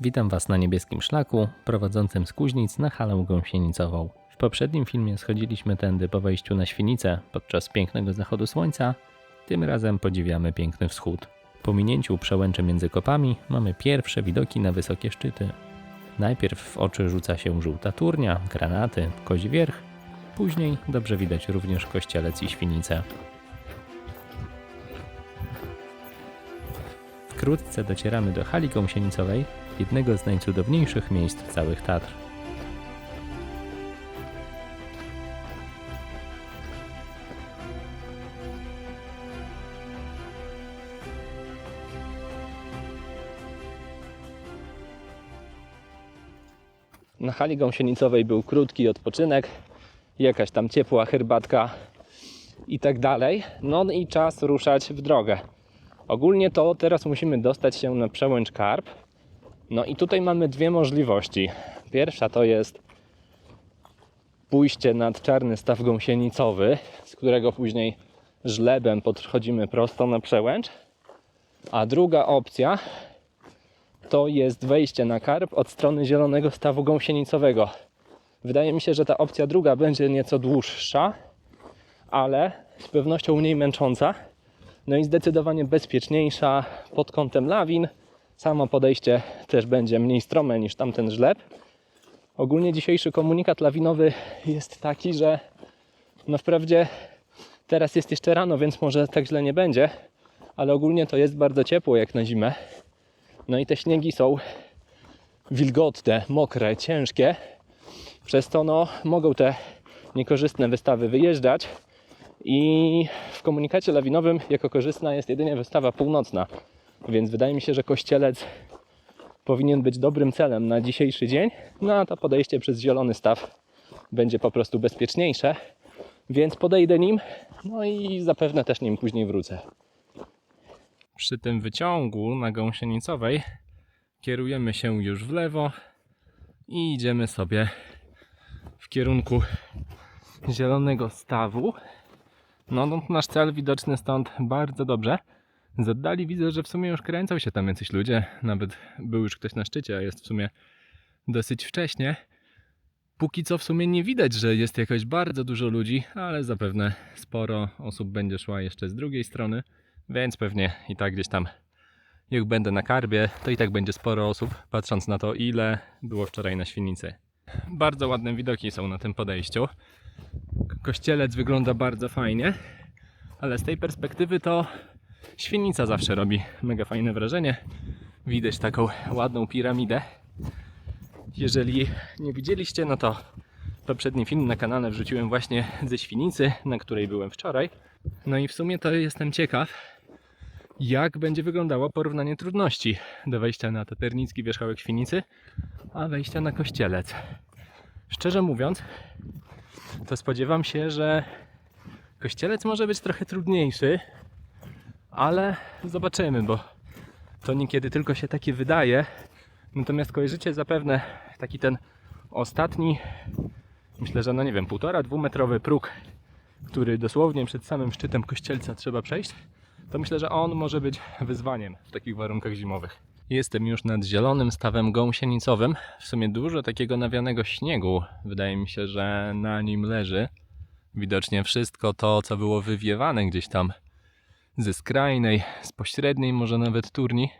Witam Was na niebieskim szlaku prowadzącym z Kuźnic na halę gąsienicową. W poprzednim filmie schodziliśmy tędy po wejściu na Świnicę podczas pięknego zachodu słońca. Tym razem podziwiamy piękny wschód. Po minięciu przełęczy między kopami mamy pierwsze widoki na wysokie szczyty. Najpierw w oczy rzuca się żółta turnia, granaty, kozi wierch. Później dobrze widać również kościelec i świnicę. Wkrótce docieramy do hali gąsienicowej, jednego z najcudowniejszych miejsc całych Tatr. Na hali gąsienicowej był krótki odpoczynek, jakaś tam ciepła herbatka i tak dalej. No i czas ruszać w drogę. Ogólnie to teraz musimy dostać się na przełęcz Karp. No i tutaj mamy dwie możliwości. Pierwsza to jest pójście nad czarny staw gąsienicowy, z którego później żlebem podchodzimy prosto na przełęcz. A druga opcja to jest wejście na karp od strony zielonego stawu gąsienicowego. Wydaje mi się, że ta opcja druga będzie nieco dłuższa, ale z pewnością mniej męcząca. No i zdecydowanie bezpieczniejsza pod kątem lawin. Samo podejście też będzie mniej strome niż tamten żleb. Ogólnie dzisiejszy komunikat lawinowy jest taki, że no wprawdzie teraz jest jeszcze rano, więc może tak źle nie będzie, ale ogólnie to jest bardzo ciepło jak na zimę. No i te śniegi są wilgotne, mokre, ciężkie. Przez to no, mogą te niekorzystne wystawy wyjeżdżać. I w komunikacie lawinowym jako korzystna jest jedynie wystawa północna. Więc wydaje mi się, że kościelec powinien być dobrym celem na dzisiejszy dzień. No a to podejście przez zielony staw będzie po prostu bezpieczniejsze. Więc podejdę nim, no i zapewne też nim później wrócę. Przy tym wyciągu na gąsienicowej kierujemy się już w lewo i idziemy sobie w kierunku zielonego stawu. No, no nasz cel widoczny stąd bardzo dobrze. Z oddali widzę, że w sumie już kręcą się tam jacyś ludzie. Nawet był już ktoś na szczycie, a jest w sumie dosyć wcześnie. Póki co w sumie nie widać, że jest jakoś bardzo dużo ludzi, ale zapewne sporo osób będzie szła jeszcze z drugiej strony, więc pewnie i tak gdzieś tam jak będę na karbie, to i tak będzie sporo osób, patrząc na to, ile było wczoraj na świnicy. Bardzo ładne widoki są na tym podejściu. Kościelec wygląda bardzo fajnie, ale z tej perspektywy to świnica zawsze robi mega fajne wrażenie. Widać taką ładną piramidę. Jeżeli nie widzieliście, no to poprzedni film na kanale wrzuciłem właśnie ze świnicy, na której byłem wczoraj. No i w sumie to jestem ciekaw, jak będzie wyglądało porównanie trudności do wejścia na taternicki wierzchołek świnicy, a wejścia na kościelec. Szczerze mówiąc, to spodziewam się, że kościelec może być trochę trudniejszy, ale zobaczymy, bo to niekiedy tylko się takie wydaje. Natomiast kojarzycie zapewne taki ten ostatni, myślę, że no nie wiem, półtora, dwumetrowy próg, który dosłownie przed samym szczytem kościelca trzeba przejść, to myślę, że on może być wyzwaniem w takich warunkach zimowych. Jestem już nad zielonym stawem gąsienicowym. W sumie dużo takiego nawianego śniegu. Wydaje mi się, że na nim leży. Widocznie wszystko to, co było wywiewane gdzieś tam ze skrajnej, z pośredniej, może nawet turni,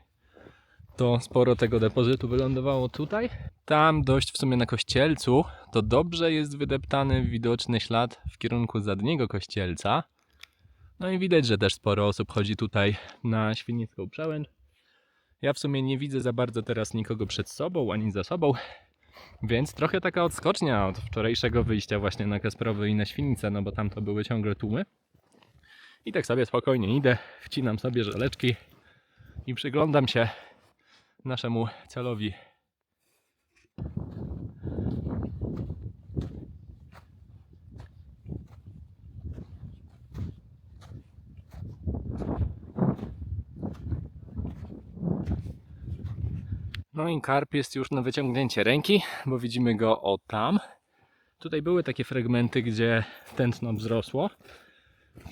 to sporo tego depozytu wylądowało tutaj. Tam dość w sumie na kościelcu to dobrze jest wydeptany widoczny ślad w kierunku zadniego kościelca. No i widać, że też sporo osób chodzi tutaj na świnicką przełęcz. Ja w sumie nie widzę za bardzo teraz nikogo przed sobą ani za sobą, więc trochę taka odskocznia od wczorajszego wyjścia właśnie na Kasprowy i na Świnicę, no bo tam to były ciągle tłumy. I tak sobie spokojnie idę, wcinam sobie żeleczki i przyglądam się naszemu celowi. No i karp jest już na wyciągnięcie ręki, bo widzimy go o tam. Tutaj były takie fragmenty, gdzie tętno wzrosło,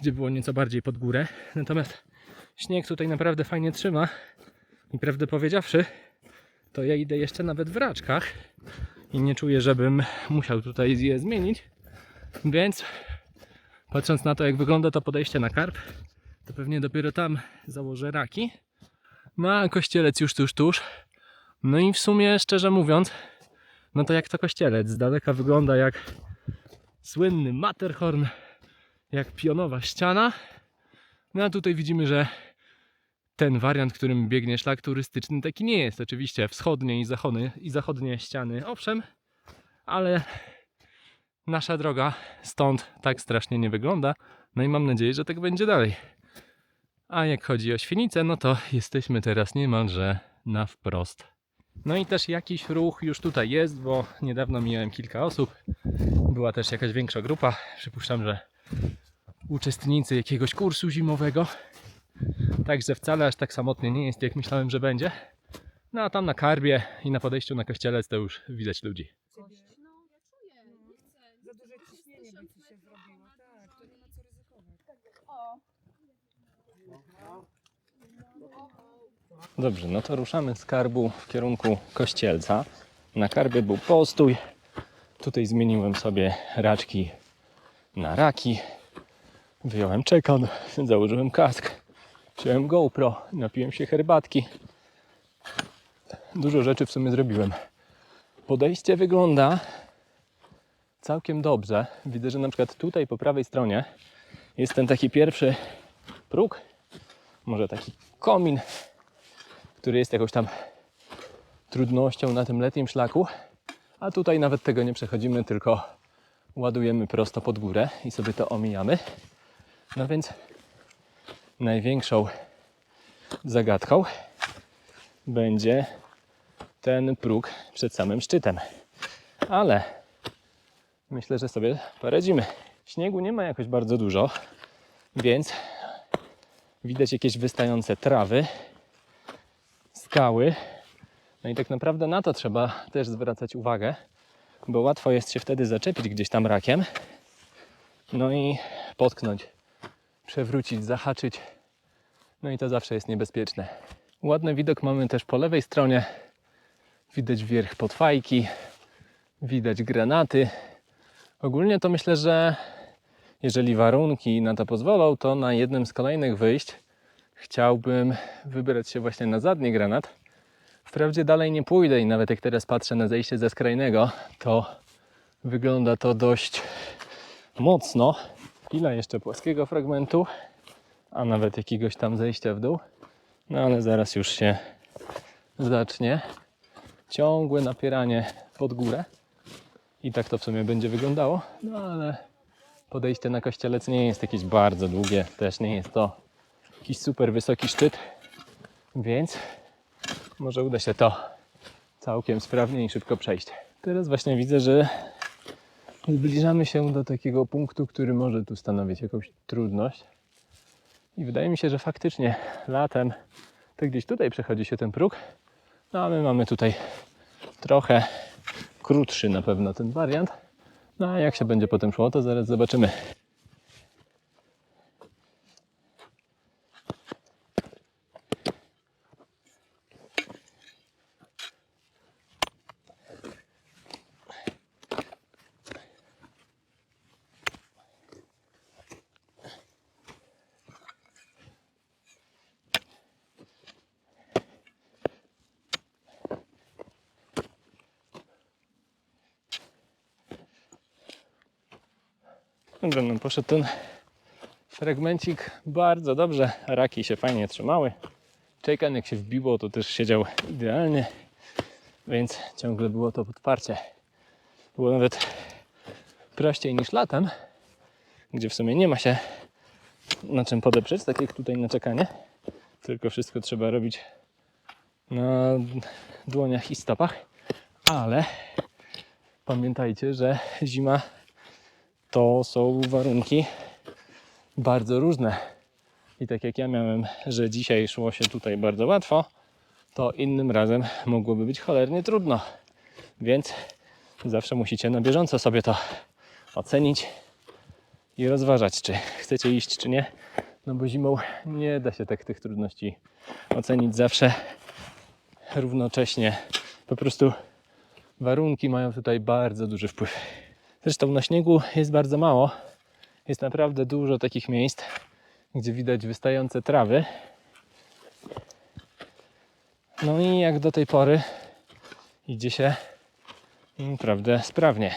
gdzie było nieco bardziej pod górę. Natomiast śnieg tutaj naprawdę fajnie trzyma i prawdę powiedziawszy, to ja idę jeszcze nawet w raczkach i nie czuję, żebym musiał tutaj je zmienić. Więc patrząc na to, jak wygląda to podejście na karp, to pewnie dopiero tam założę raki. No a kościelec już tuż, tuż. No i w sumie, szczerze mówiąc, no to jak to kościelec, z daleka wygląda jak słynny Matterhorn, jak pionowa ściana. No a tutaj widzimy, że ten wariant, którym biegnie szlak turystyczny, taki nie jest. Oczywiście wschodnie i zachodnie, i zachodnie ściany, owszem, ale nasza droga stąd tak strasznie nie wygląda. No i mam nadzieję, że tak będzie dalej. A jak chodzi o Świnicę, no to jesteśmy teraz niemalże na wprost. No i też jakiś ruch już tutaj jest, bo niedawno mijałem kilka osób. Była też jakaś większa grupa. Przypuszczam, że uczestnicy jakiegoś kursu zimowego. Także wcale aż tak samotnie nie jest, jak myślałem, że będzie. No a tam na karbie i na podejściu na kościelec to już widać ludzi. No, ja czuję, nie chcę. Za duże ciśnienie by ci się zrobiło. Tak, to nie ma co ryzykować. O, Dobrze, no to ruszamy z karbu w kierunku kościelca. Na karbie był postój. Tutaj zmieniłem sobie raczki na raki. Wyjąłem czekan, założyłem kask, wziąłem GoPro, napiłem się herbatki. Dużo rzeczy w sumie zrobiłem. Podejście wygląda całkiem dobrze. Widzę, że na przykład tutaj po prawej stronie jest ten taki pierwszy próg, może taki komin, który jest jakąś tam trudnością na tym letnim szlaku. A tutaj nawet tego nie przechodzimy, tylko ładujemy prosto pod górę i sobie to omijamy. No więc największą zagadką będzie ten próg przed samym szczytem. Ale myślę, że sobie poradzimy. Śniegu nie ma jakoś bardzo dużo, więc widać jakieś wystające trawy, skały. No i tak naprawdę na to trzeba też zwracać uwagę, bo łatwo jest się wtedy zaczepić gdzieś tam rakiem. No i potknąć, przewrócić, zahaczyć. No i to zawsze jest niebezpieczne. Ładny widok mamy też po lewej stronie. Widać wierch podfajki, widać granaty. Ogólnie to myślę, że jeżeli warunki na to pozwolą, to na jednym z kolejnych wyjść chciałbym wybrać się właśnie na zadni granat. Wprawdzie dalej nie pójdę i nawet jak teraz patrzę na zejście ze skrajnego, to wygląda to dość mocno. Chwila jeszcze płaskiego fragmentu, a nawet jakiegoś tam zejścia w dół. No ale zaraz już się zacznie. Ciągłe napieranie pod górę. I tak to w sumie będzie wyglądało. No ale podejście na kościelec nie jest jakieś bardzo długie. Też nie jest to jakiś super wysoki szczyt. Więc może uda się to całkiem sprawnie i szybko przejść. Teraz właśnie widzę, że zbliżamy się do takiego punktu, który może tu stanowić jakąś trudność. I wydaje mi się, że faktycznie latem to gdzieś tutaj przechodzi się ten próg. No a my mamy tutaj trochę krótszy na pewno ten wariant. No a jak się będzie potem szło, to zaraz zobaczymy. Dobra, no poszedł ten fragmencik bardzo dobrze. Raki się fajnie trzymały. Czejkan jak się wbiło, to też siedział idealnie, więc ciągle było to podparcie. Było nawet prościej niż latem, gdzie w sumie nie ma się na czym podeprzeć, tak jak tutaj na czekanie. Tylko wszystko trzeba robić na dłoniach i stopach. Ale pamiętajcie, że zima to są warunki bardzo różne. I tak jak ja miałem, że dzisiaj szło się tutaj bardzo łatwo, to innym razem mogłoby być cholernie trudno. Więc zawsze musicie na bieżąco sobie to ocenić i rozważać, czy chcecie iść, czy nie. No bo zimą nie da się tak tych trudności ocenić zawsze równocześnie Po prostu warunki mają tutaj bardzo duży wpływ. Zresztą na śniegu jest bardzo mało. Jest naprawdę dużo takich miejsc, gdzie widać wystające trawy. No i jak do tej pory idzie się naprawdę sprawnie.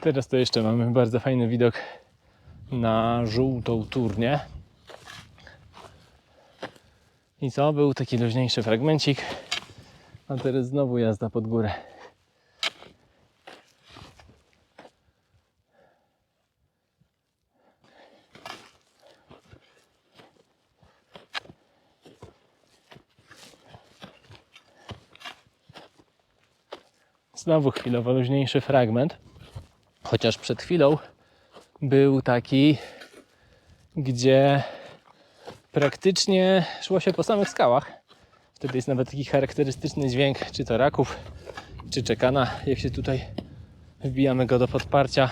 Teraz to jeszcze mamy bardzo fajny widok na żółtą turnię. I co? Był taki luźniejszy fragmencik. A teraz znowu jazda pod górę. Znowu chwilowo luźniejszy fragment. Chociaż przed chwilą był taki, gdzie praktycznie szło się po samych skałach. Wtedy jest nawet taki charakterystyczny dźwięk, czy to raków, czy czekana. Jak się tutaj wbijamy go do podparcia,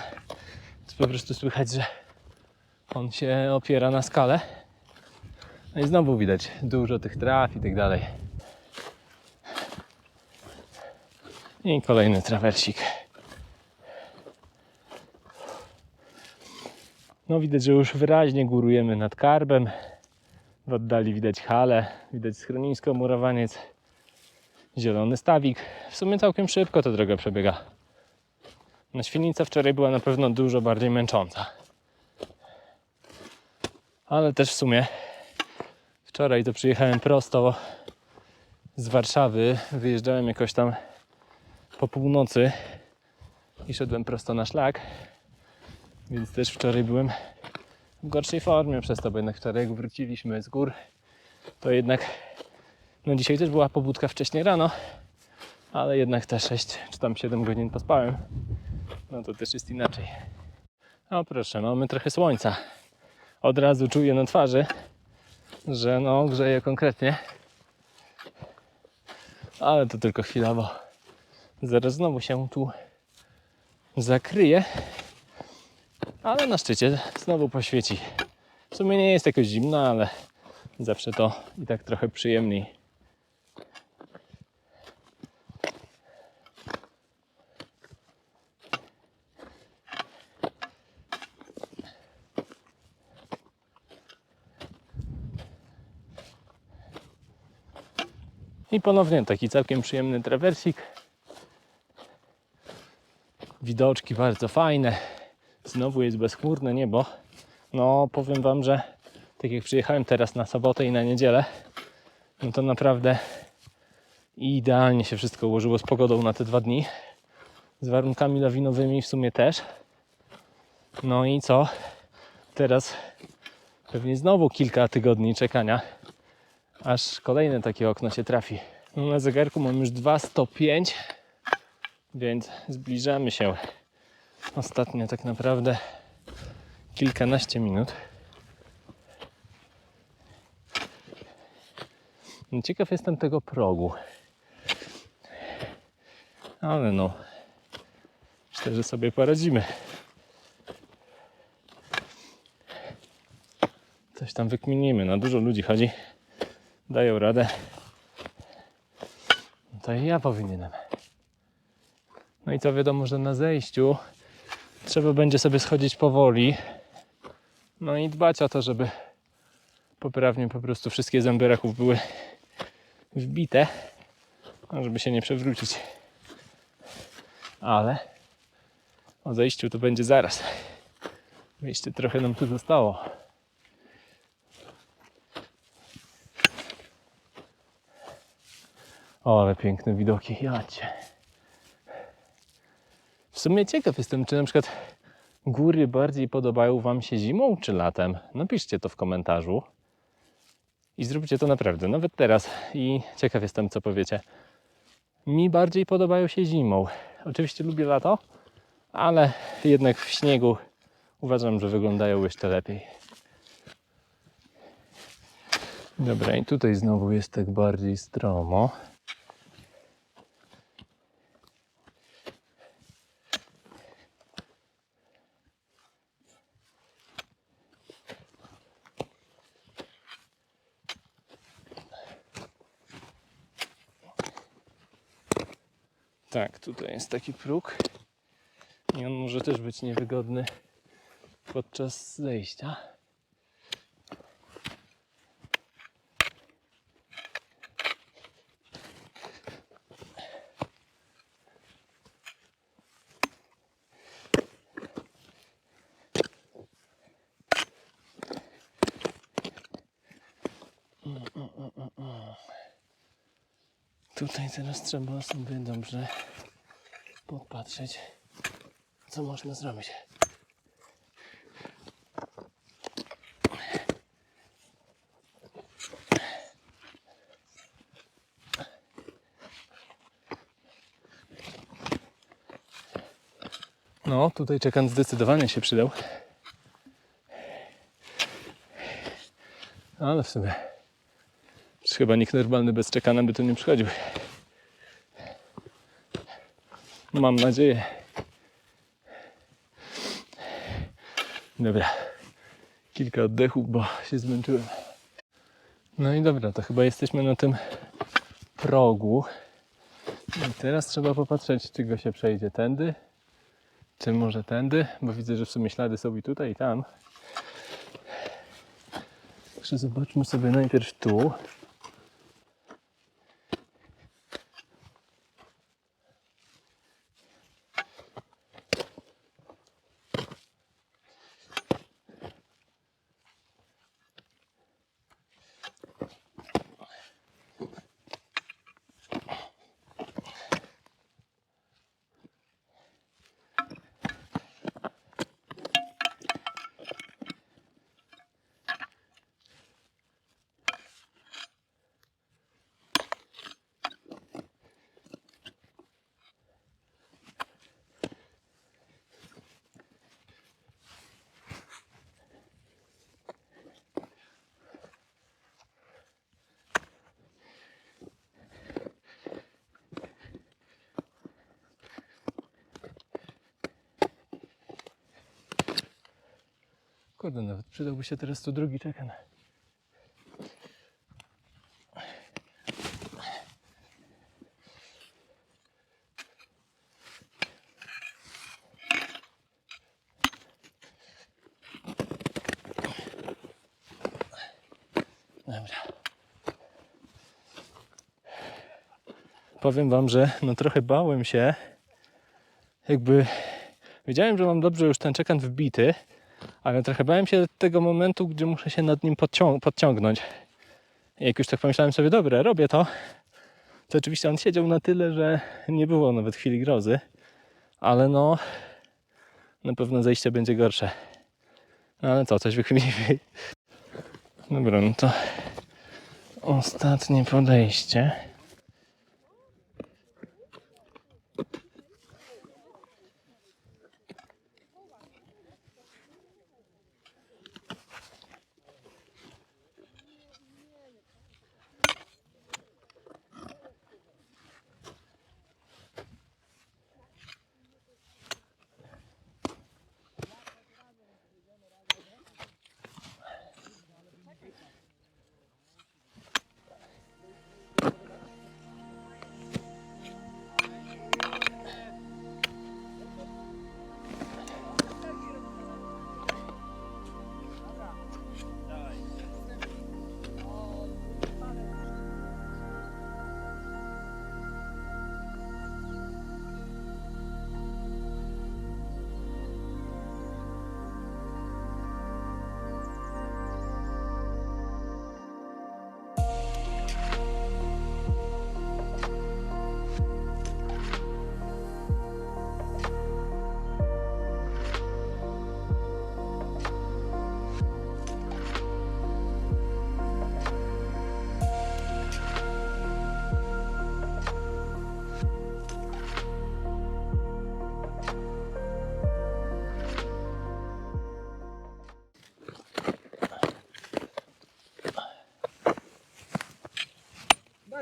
to po prostu słychać, że on się opiera na skale. No i znowu widać dużo tych traw i tak dalej. I kolejny trawersik. No widać, że już wyraźnie górujemy nad karbem. W oddali widać hale, widać schronisko, murowaniec, zielony stawik. W sumie całkiem szybko ta droga przebiega. No świnica wczoraj była na pewno dużo bardziej męcząca. Ale też w sumie wczoraj to przyjechałem prosto z Warszawy. Wyjeżdżałem jakoś tam po północy i szedłem prosto na szlak. Więc też wczoraj byłem w gorszej formie przez to, bo jednak wczoraj jak wróciliśmy z gór, to jednak no dzisiaj też była pobudka wcześniej rano, ale jednak te 6 czy tam 7 godzin pospałem. No to też jest inaczej. O proszę, mamy trochę słońca. Od razu czuję na twarzy, że no grzeje konkretnie. Ale to tylko chwilowo. Zaraz znowu się tu zakryje. Ale na szczycie znowu poświeci. W sumie nie jest jakoś zimno, ale zawsze to i tak trochę przyjemniej. I ponownie taki całkiem przyjemny trawersik. Widoczki bardzo fajne. Znowu jest bezchmurne niebo. No, powiem Wam, że tak jak przyjechałem teraz na sobotę i na niedzielę, no to naprawdę idealnie się wszystko ułożyło z pogodą na te dwa dni. Z warunkami lawinowymi w sumie też. No i co? Teraz pewnie znowu kilka tygodni czekania, aż kolejne takie okno się trafi. No, na zegarku mam już 205, więc zbliżamy się ostatnio tak naprawdę kilkanaście minut. No, Ciekaw jestem tego progu. Ale no, myślę, że sobie poradzimy. Coś tam wykminimy. No dużo ludzi chodzi, dają radę. No to i ja powinienem. No i co wiadomo, że na zejściu trzeba będzie sobie schodzić powoli. No i dbać o to, żeby poprawnie po prostu wszystkie zęby raków były wbite, no żeby się nie przewrócić. Ale o zejściu to będzie zaraz. Jeszcze trochę nam tu zostało. O, ale piękne widoki, jacie. Sumie ciekaw jestem, czy na przykład góry bardziej podobają Wam się zimą czy latem? Napiszcie to w komentarzu. I zróbcie to naprawdę, nawet teraz. I ciekaw jestem, co powiecie. Mi bardziej podobają się zimą. Oczywiście lubię lato, ale jednak w śniegu uważam, że wyglądają jeszcze lepiej. Dobra, i tutaj znowu jest tak bardziej stromo. Tak, tutaj jest taki próg. I on może też być niewygodny podczas zejścia. Tutaj teraz trzeba sobie dobrze popatrzeć, co można zrobić. No, tutaj czekan zdecydowanie się przydał. Ale w sumie chyba nikt normalny bez czekana by tu nie przychodził. Mam nadzieję. Dobra. Kilka oddechów, bo się zmęczyłem. No i dobra, to chyba jesteśmy na tym progu. I teraz trzeba popatrzeć, czy go się przejdzie tędy, czy może tędy, bo widzę, że w sumie ślady są i tutaj, i tam. Także zobaczmy sobie najpierw tu. Kurde, nawet przydałby się teraz tu drugi czekan. Powiem wam, że no trochę bałem się. Jakby wiedziałem, że mam dobrze już ten czekan wbity, ale trochę bałem się tego momentu, gdzie muszę się nad nim podcią- podciągnąć. Jak już tak pomyślałem sobie, dobra, robię to, to oczywiście on siedział na tyle, że nie było nawet chwili grozy, ale no, na pewno zejście będzie gorsze. No ale co, coś wykminiły. Dobra, no to ostatnie podejście.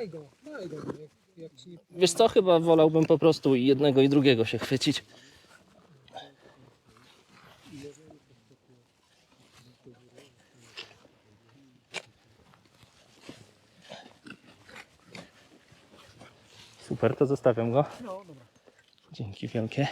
Daj go, daj go. Jak, jak ci nie... Wiesz co, chyba wolałbym po prostu jednego i drugiego się chwycić. super, to zostawiam go. No, dobra. Dzięki wielkie.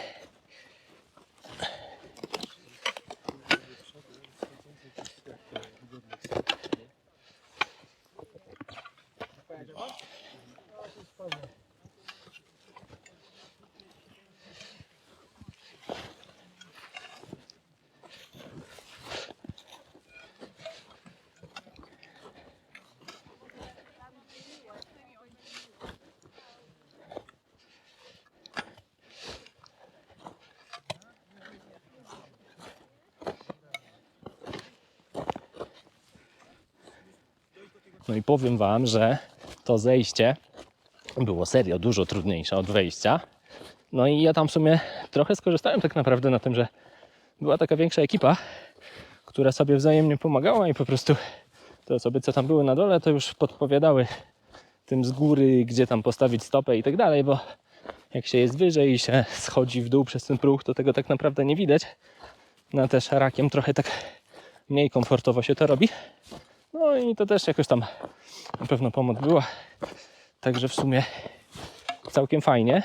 No i powiem Wam, że to zejście było serio dużo trudniejsze od wejścia. No i ja tam w sumie trochę skorzystałem tak naprawdę na tym, że była taka większa ekipa, która sobie wzajemnie pomagała i po prostu te osoby, co tam były na dole, to już podpowiadały tym z góry, gdzie tam postawić stopę i tak dalej, bo jak się jest wyżej i się schodzi w dół przez ten próg, to tego tak naprawdę nie widać. No też rakiem trochę tak mniej komfortowo się to robi. No i to też jakoś tam na pewno pomoc była. Także w sumie całkiem fajnie.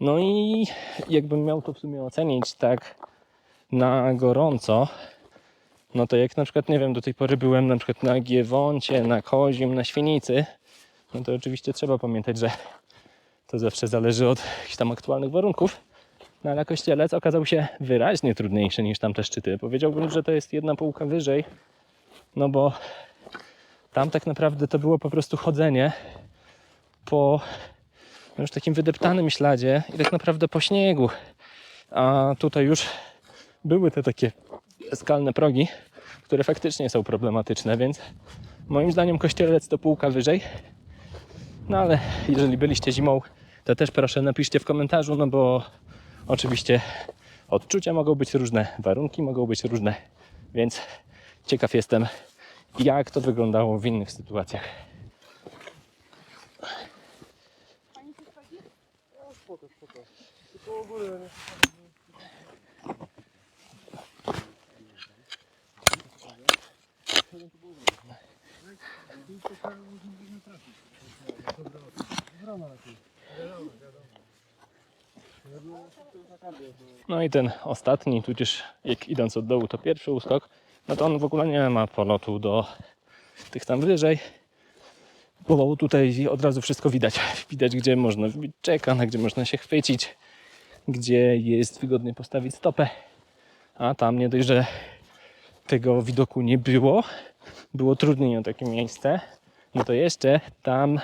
No i jakbym miał to w sumie ocenić tak na gorąco, no to jak na przykład, nie wiem, do tej pory byłem na przykład na Giewoncie, na Kozim, na Świnicy, no to oczywiście trzeba pamiętać, że to zawsze zależy od jakichś tam aktualnych warunków. No ale Kościelec okazał się wyraźnie trudniejszy niż tamte szczyty. Powiedziałbym, że to jest jedna półka wyżej, no bo tam tak naprawdę to było po prostu chodzenie po no już takim wydeptanym śladzie i tak naprawdę po śniegu. A tutaj już były te takie skalne progi, które faktycznie są problematyczne, więc moim zdaniem kościelec to półka wyżej. No ale jeżeli byliście zimą, to też proszę napiszcie w komentarzu, no bo oczywiście odczucia mogą być różne, warunki mogą być różne, więc ciekaw jestem, jak to wyglądało w innych sytuacjach. Spoko, spoko. Tylko w ogóle... No i ten ostatni, tudzież jak idąc od dołu, to pierwszy uskok, no to on w ogóle nie ma polotu do tych tam wyżej, bo tutaj od razu wszystko widać. Widać, gdzie można wbić czeka, na gdzie można się chwycić, gdzie jest wygodnie postawić stopę, a tam nie dość, że tego widoku nie było, było trudniej o takie miejsce, no to jeszcze tam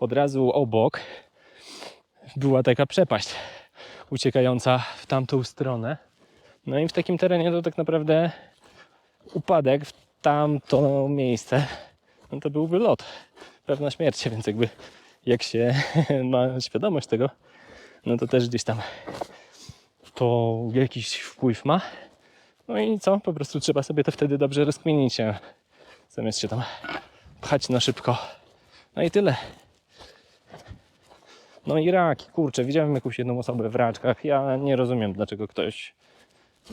od razu obok była taka przepaść uciekająca w tamtą stronę. No i w takim terenie to tak naprawdę upadek w tamto miejsce, no to byłby lot, pewna śmierć, więc jakby jak się ma świadomość tego, no to też gdzieś tam to jakiś wpływ ma. No i co? Po prostu trzeba sobie to wtedy dobrze rozkminić, zamiast się tam pchać na szybko. No i tyle. No i raki, kurczę, widziałem jakąś jedną osobę w raczkach. Ja nie rozumiem, dlaczego ktoś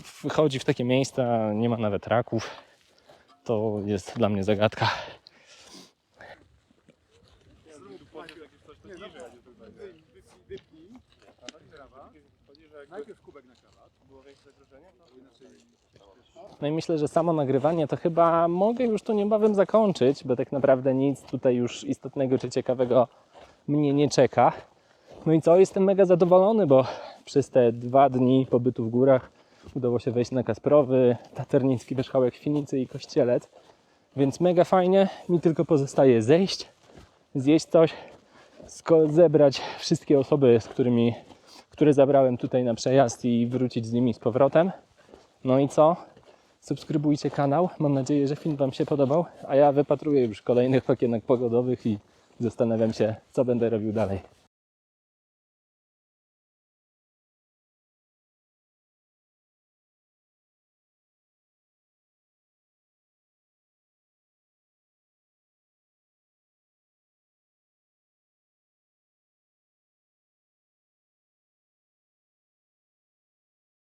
wchodzi w takie miejsca, nie ma nawet raków. To jest dla mnie zagadka. Najpierw kubek na było zagrożenie. No i myślę, że samo nagrywanie to chyba mogę już tu niebawem zakończyć, bo tak naprawdę nic tutaj już istotnego czy ciekawego mnie nie czeka. No i co, jestem mega zadowolony, bo przez te dwa dni pobytu w górach udało się wejść na Kasprowy, Taternicki Wierzchołek, Świnicy i Kościelec. Więc mega fajnie, mi tylko pozostaje zejść, zjeść coś, zebrać wszystkie osoby, z którymi, które zabrałem tutaj na przejazd i wrócić z nimi z powrotem. No i co? Subskrybujcie kanał. Mam nadzieję, że film Wam się podobał. A ja wypatruję już kolejnych okienek pogodowych i zastanawiam się, co będę robił dalej.